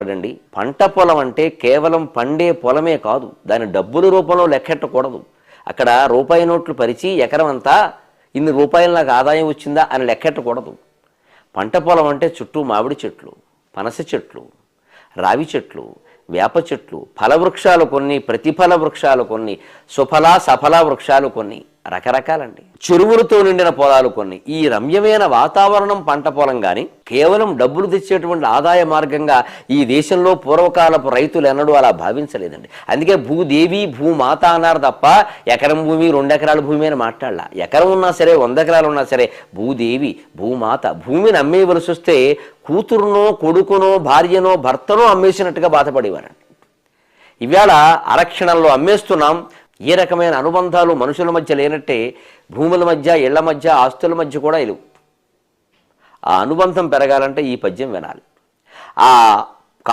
చూడండి పంట పొలం అంటే కేవలం పండే పొలమే కాదు దాని డబ్బుల రూపంలో లెక్కెట్టకూడదు. అక్కడ రూపాయి నోట్లు పరిచి ఎకరం అంతా ఇన్ని రూపాయలు నాకు ఆదాయం వచ్చిందా అని లెక్కెట్టకూడదు. పంట పొలం అంటే చుట్టూ మామిడి చెట్లు పనస చెట్లు రావి చెట్లు వేప చెట్లు ఫలవృక్షాలు కొన్ని ప్రతిఫల వృక్షాలు కొన్ని సుఫల సఫల వృక్షాలు కొన్ని. రకరకాలండి. చెరువులతో నిండిన పొలాలు కొన్ని. ఈ రమ్యమైన వాతావరణం పంట పొలం కానీ కేవలం డబ్బులు తెచ్చేటువంటి ఆదాయ మార్గంగా ఈ దేశంలో పూర్వకాలపు రైతులు ఎన్నడూ అలా భావించలేదండి. అందుకే భూదేవి భూమాత అన్నారు తప్ప ఎకరం భూమి రెండు ఎకరాల భూమి అని మాట్లాడాల. ఎకరం ఉన్నా సరే వంద ఎకరాలు ఉన్నా సరే భూదేవి భూమాత భూమిని అమ్మేయవలసి వస్తే కూతురునో కొడుకునో భార్యనో భర్తనో అమ్మేసినట్టుగా బాధపడేవారండి. ఇవాళ అరక్షణంలో అమ్మేస్తున్నాం ఏ రకమైన అనుబంధాలు మనుషుల మధ్య లేనట్టే భూముల మధ్య ఇళ్ళ మధ్య ఆస్తుల మధ్య కూడా లేవు. ఆ అనుబంధం పెరగాలంటే ఈ పద్యం వినాలి. ఆ